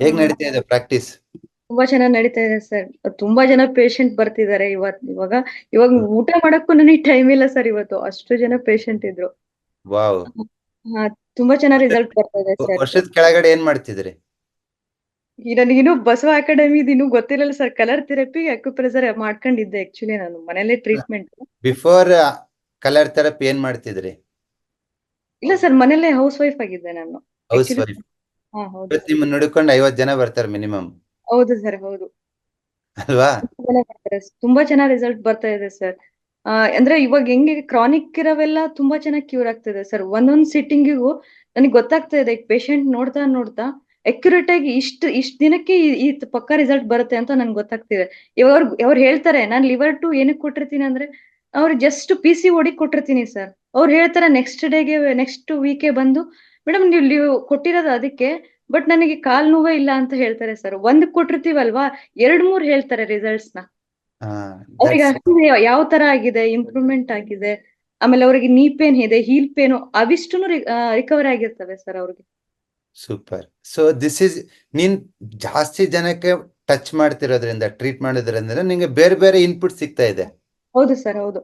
ಹೇಗ್. ನಡೀತಾ ಇದೆ ಪ್ರಾಕ್ಟೀಸ್ ತುಂಬಾ ಚೆನ್ನಾಗಿ ನಡೀತಾ ಇದೆ ಸರ್. ತುಂಬಾ ಜನ ಪೇಷಂಟ್ ಬರ್ತಿದ್ದಾರೆ ಇವತ್. ಇವಾಗ ಇವಾಗ. ಊಟ ಮಾಡಕ್ಕೂ ನನಗೆ ಟೈಮ್ ಇಲ್ಲ ಸರ್ ಇವತ್ತು. ಅಷ್ಟು ಜನ ಪೇಷಂಟ್ ಇದ್ರು. ವಾವ್. ಹಾ ತುಂಬಾ ಚೆನ್ನಾಗಿ ರಿಸಲ್ಟ್ ಬರ್ತಾ ಇದೆ ಸರ್. ವರ್ಷದ ಕೆಳಗಡೆ ಏನ್ ಮಾಡ್ತಿದ್ರಿ ನನಗಿನ್ನು ಬಸವ ಅಕಾಡೆಮಿ ಇನ್ನೂ ಗೊತ್ತಿರಲಿಲ್ಲ ಸರ್. ಕಲರ್ ಥೆರಪಿ ಅಕ್ಯುಪ್ರೆಸರ್ ಮಾಡ್ಕೊಂಡಿದ್ದೆ ಆಕ್ಚುಲಿ ನಾನು. ಮನೇಲೆ ಟ್ರೀಟ್ಮೆಂಟ್ ಬಿಫೋರ್ ಕಲರ್ ಥೆರಪಿ ಏನ್ ಮಾಡ್ತಿದ್ರಿ? ಇಲ್ಲ ಸರ್ ಮನೇಲೆ ಹೌಸ್ ವೈಫ್ ಆಗಿದ್ದೆ ನಾನು. ಹೌಸ್ ವೈಫ್ ನಿಮ್ಮನ್ನ ನೋಡ್ಕೊಂಡು ಐವತ್ ಜನ ಬರ್ತಾರೆ ಮಿನಿಮಮ್ ಹೌದು ಸರ್ ಹೌದು. ಅಲ್ವಾ? ತುಂಬಾ ಚೆನ್ನಾಗಿ ರಿಸಲ್ಟ್ ಬರ್ತಾ ಇದೆ ಸರ್ ಅಂದ್ರೆ ಇವಾಗ ಹೆಂಗೆ ಕ್ರಾನಿಕ್ ಇರೋವೆಲ್ಲ ತುಂಬಾ ಚೆನ್ನಾಗಿ ಕ್ಯೂರ್ ಆಗ್ತಿದೆ ಸರ್ ಒಂದೊಂದ್ ಸಿಟ್ಟಿಂಗಿಗೂ ನನಗೆ ಗೊತ್ತಾಗ್ತಾ ಇದೆ ಪೇಷಂಟ್ ನೋಡ್ತಾ ನೋಡ್ತಾ ಅಕ್ಯುರೇಟ್ ಆಗಿ ಇಷ್ಟು ಇಷ್ಟು ದಿನಕ್ಕೆ ಈ- ಪಕ್ಕ ರಿಸಲ್ಟ್ ಬರುತ್ತೆ ಅಂತ ನನ್ಗೆ ಗೊತ್ತಾಗ್ತಿದೆ. ಇವಾಗ ಅವ್ರು ಅವ್ರು ಹೇಳ್ತಾರೆ ನಾನು ಲಿವರ್ ಟು ಏನಕ್ಕೆ ಕೊಟ್ಟಿರ್ತೀನಿ ಅಂದ್ರೆ ಅವ್ರು ಜಸ್ಟ್ ಪಿ ಸಿ ಓಡಿ ಕೊಟ್ಟಿರ್ತೀನಿ ಸರ್ ಅವ್ರು ಹೇಳ್ತಾರೆ ನೆಕ್ಸ್ಟ್ ಡೇಗೆ ನೆಕ್ಸ್ಟ್ ವೀಕೆ ಬಂದು ಮೇಡಮ್ ನೀವು ಲೀವ್ ಕೊಟ್ಟಿರೋದು ಅದಕ್ಕೆ ಬಟ್ ನನಗೆ ಕಾಲ್ ನೋವೇ ಇಲ್ಲ ಅಂತ ಹೇಳ್ತಾರೆ ಸರ್ ಒಂದ್ ಕೊಟ್ಟಿರ್ತೀವಲ್ವಾ? ಎರಡ್ ಮೂರ್ ಹೇಳ್ತಾರೆ ರಿಸಲ್ಟ್ಸ್ನ. ಅವ್ರಿಗೆ ಅಷ್ಟು ಯಾವ ತರ ಆಗಿದೆ ಇಂಪ್ರೂವ್ಮೆಂಟ್ ಆಗಿದೆ. ಆಮೇಲೆ ಅವರಿಗೆ ನೀ ಪೇನ್ ಇದೆ ಹೀಲ್ ಪೇನು ಅವಿಷ್ಟು ರಿಕವರ್ ಆಗಿರ್ತವೆ ಸರ್ ಅವ್ರಿಗೆ. ಸೂಪರ್ ಸೊ ದಿಸ್ ಇಸ್ ನೀನ್ ಜಾಸ್ತಿ ಜನಕ್ಕೆ ಟಚ್ ಮಾಡ್ತಿರೋದ್ರಿಂದ ಟ್ರೀಟ್ ಮಾಡೋದ್ರಿಂದ ನಿಂಗೆ ಬೇರೆ ಬೇರೆ ಇನ್ಪುಟ್ ಸಿಗ್ತಾ ಇದೆ. ಹೌದು ಸರ್ ಹೌದು.